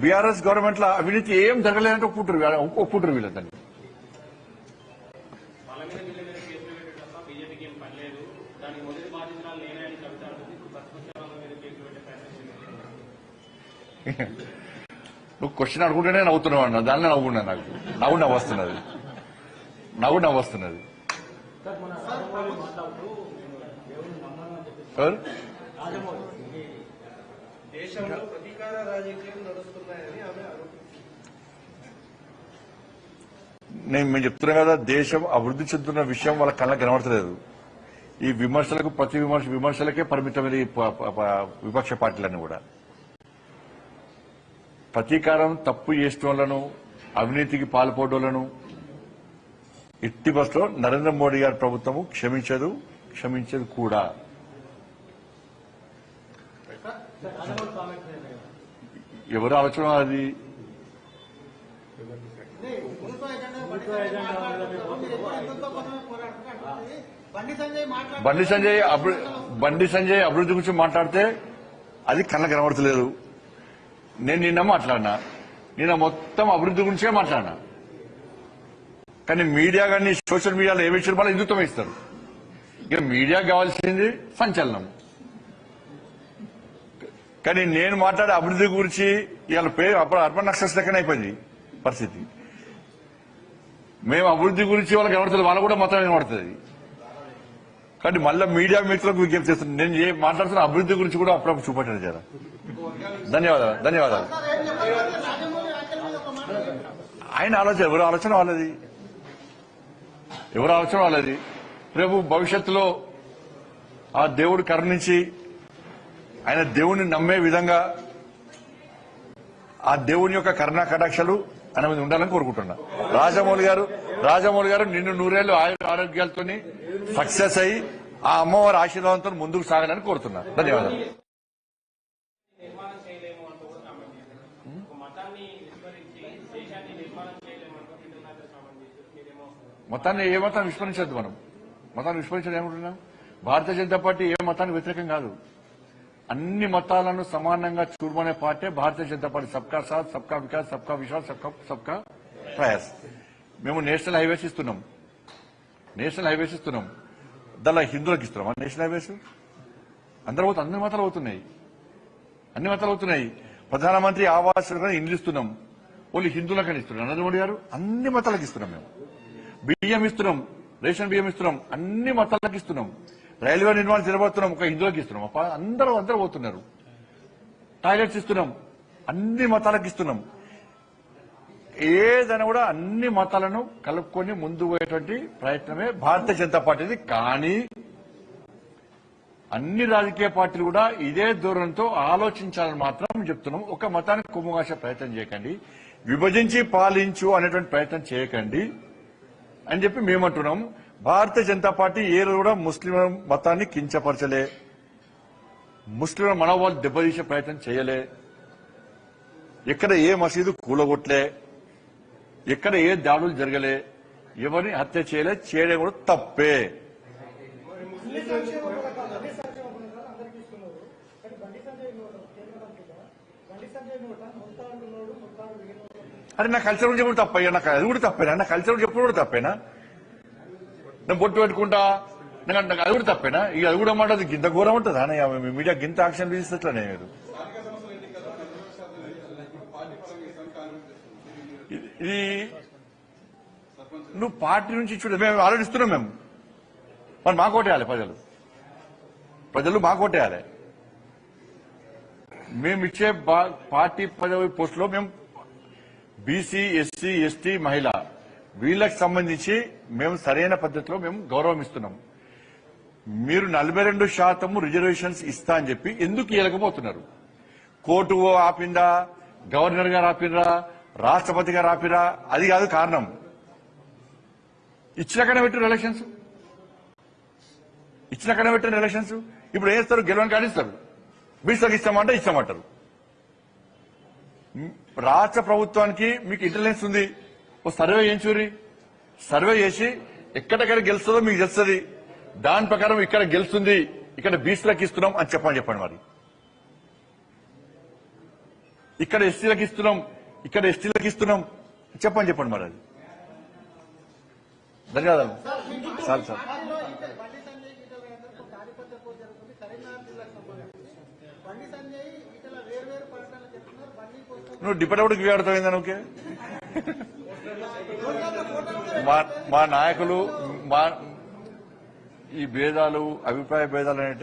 BRS గవర్నమెంట్లో అవినీతి ఏం జరగలేదంటే ఒప్పుకుంటారు ఒప్పుకుంటారు వాళ్ళ నువ్వు క్వశ్చన్ అడుగుంటేనే నవ్వుతున్నావు అన్న. దానిలో నవ్వుకున్నా నాకు. నవ్వు నవ్వు వస్తున్నది నవ్వు నవ్వు వస్తున్నది ఎవరు ప్రతీకార రాజకీయం నడుస్తున్నాయని ఆమె ఆరోపించారు నేను మేము చెప్తున్నాం కదా దేశం అభివృద్ధి చెందుతున్న విషయం వాళ్ళ కళ్ళకి కనబడతలేదు. ఈ విమర్శలకు ప్రతి విమర్శ విమర్శలకే పరిమితమైన విపక్ష పార్టీలన్నీ కూడా. ప్రతీకారం తప్పు చేసేటోళ్ళను అవినీతికి పాల్పడోళ్ళను ఎట్టి బస్సులో నరేంద్ర మోడీ గారి ప్రభుత్వము క్షమించదు క్షమించదు కూడా. ఎవరు ఆలోచన అది? బండి సంజయ్ బండి సంజయ్ అభివృద్ధి గురించి మాట్లాడితే అది కళ్ళ కనబడతలేదు. నేను నిన్న మాట్లాడినా. నిన్న మొత్తం అభివృద్ధి గురించే మాట్లాడినా. కానీ మీడియా కానీ సోషల్ మీడియాలో ఏమి ఇచ్చారు? వాళ్ళు హిందుత్వం ఇస్తారు. ఇక మీడియాకి కావాల్సింది సంచలనం. కానీ నేను మాట్లాడే అభివృద్ధి గురించి ఇవాళ పేరు అప్పుడు అర్బన్ నక్సల్స్ లెక్కన అయిపోయింది పరిస్థితి. మేము అభివృద్ధి గురించి వాళ్ళకి కనబడుతుంది వాళ్ళకు కూడా మొత్తం కనబడుతుంది కానీ మళ్ళీ మీడియా మిత్రులకు విజ్ఞప్తి చేస్తున్నాను నేను ఏ మాట్లాడుతున్న అభివృద్ధి గురించి కూడా అప్పుడప్పుడు చూపెట్టాను జర. ధన్యవాదాలు ధన్యవాదాలు. ఆయన ఆలోచన ఎవరు ఆలోచన వాళ్ళది? ఎవరు ఆలోచన వాళ్ళది? రేపు భవిష్యత్తులో ఆ దేవుడు కరుణించి ఆయన దేవుణ్ణి నమ్మే విధంగా ఆ దేవుని యొక్క కరుణా కటాక్షలు ఆయన మీద ఉండాలని కోరుకుంటున్నా. రాజమౌళి గారు రాజమౌళి గారు నిన్ను నూరేళ్ళు ఆయుర ఆరోగ్యాలతో సక్సెస్ అయ్యి ఆ అమ్మవారి ఆశీర్వాదంతో ముందుకు సాగాలని కోరుతున్నా. ధన్యవాదాలు. మతాన్ని మతాన్ని ఏ మతాన్ని విస్మరించద్దు మనం? మతాన్ని విస్మరించడం ఏమంటున్నాం? భారతీయ జనతా పార్టీ ఏ మతానికి వ్యతిరేకం కాదు. అన్ని మతాలను సమానంగా చూడమనే పార్టీ భారతీయ జనతా పార్టీ సబ్కా సాత్ సబ్కా వికాస్ సబ్కా విశ్వాస్ సబ్కా సబ్కా ప్రయాస్. మేము నేషనల్ హైవేస్ ఇస్తున్నాం. నేషనల్ హైవేస్ ఇస్తున్నాం. దానిలో హిందువులకు ఇస్తున్నాం. National highways? అందరూ పోతు- అన్ని మతాలు అవుతున్నాయి. అన్ని మతాలు అవుతున్నాయి. ప్రధానమంత్రి ఆవాస్ ఇండ్లు ఇస్తున్నాం. ఓన్లీ హిందువులకు ఇస్తున్నాం. నరేంద్ర మోడీ గారు అన్ని మతాలకు ఇస్తున్నాం మేము. బియ్యం ఇస్తున్నాం. రేషన్ బియ్యం ఇస్తున్నాం. అన్ని మతాలకు ఇస్తున్నాం. రైల్వే నిర్మాణం తిరగబోతున్నాం ఒక హిందువులకు ఇస్తున్నాం. అప్ప అందరూ అందరూ పోతున్నారు. టాయిలెట్స్ ఇస్తున్నాం. అన్ని మతాలకు ఇస్తున్నాం. ఏదైనా కూడా అన్ని మతాలను కలుపుకొని ముందు పోయేటువంటి ప్రయత్నమే భారతీయ జనతా పార్టీది. కానీ అన్ని రాజకీయ పార్టీలు కూడా ఇదే ధోరణితో ఆలోచించాలని మాత్రం చెప్తున్నాం. ఒక మతానికి కుమ్మగాసే ప్రయత్నం చేయకండి. విభజించి పాలించు అనేటువంటి ప్రయత్నం చేయకండి అని చెప్పి మేమంటున్నాము భారతీయ జనతా పార్టీ ఏ రోజు కూడా ముస్లిం మతాన్ని కించపరచలే. ముస్లింల మనోభావాలు దెబ్బతీసే ప్రయత్నం చేయలే. ఎక్కడ ఏ మసీదు కూలగొట్టలే ఎక్కడ ఏ దాడులు జరగలే. ఎవరిని హత్య చేయలే చేయడం కూడా తప్పే. అరే నా కల్చర్ గురించి కూడా తప్పయ్యా నాకు అది కూడా తప్పేనా? నా కల్చర్ గురించి ఎప్పుడు కూడా తప్పేనా? నేను బొట్టు పెట్టుకుంటా. నాకు నాకు అది కూడా తప్పేనా? ఇక అది కూడా మాట గింత ఘోరం ఉంటుంది? అన్నయ్య? మీ మీడియా గింత యాక్షన్ తీసేట్లనే మీరు? ఇది- ఇది నువ్వు పార్టీ నుంచి చూడ మేము ఆలోచిస్తున్నాం మేము. మరి మాకు ఓటేయాలి ప్రజలు. ప్రజలు మాకు ఓటేయాలి. మేము ఇచ్చే పార్టీ పదవి పోస్టులో మేము బీసీ ఎస్సీ ఎస్టీ మహిళ వీళ్ళకి సంబంధించి మేము సరైన పద్ధతిలో మేము గౌరవం ఇస్తున్నాం మీరు నలభై రెండు శాతము రిజర్వేషన్స్ ఇస్తా అని చెప్పి ఎందుకు ఇవ్వలేకపోతున్నారు కోర్టు ఆపిందా? గవర్నర్ గారు ఆపినరా రాష్ట్రపతి గారు ఆపిరా? అది కాదు కారణం. ఇచ్చినాకనే పెట్టిన ఎలక్షన్స్ ఇచ్చినాకనే పెట్టిన ఎలక్షన్స్ ఇప్పుడు ఏం చేస్తారు? గెలవని కానిస్తారు బీసీలకు ఇస్తామంటే ఇస్తామంటారు. రాష్ట్ర ప్రభుత్వానికి మీకు ఇంటెలిజెన్స్ ఉంది. ఓ సర్వే చేయించూరి సర్వే చేసి ఎక్కడెక్కడ గెలుస్తుందో మీకు తెలుస్తుంది. దాని ప్రకారం ఇక్కడ గెలుస్తుంది ఇక్కడ బీసీలకు ఇస్తున్నాం అని చెప్పని చెప్పండి మరి. ఇక్కడ ఎస్సీలకు ఇస్తున్నాం ఇక్కడ ఎస్టీలకు ఇస్తున్నాం చెప్పండి చెప్పండి మరి అది. ధన్యవాదాలు. Sir sir. నువ్వు డిపెండ్ ఈటల రాజేందర్ ఒక నువ్వు ఓకే మా నాయకులు మా ఈ భేదాలు అభిప్రాయ భేదాలు అనేవి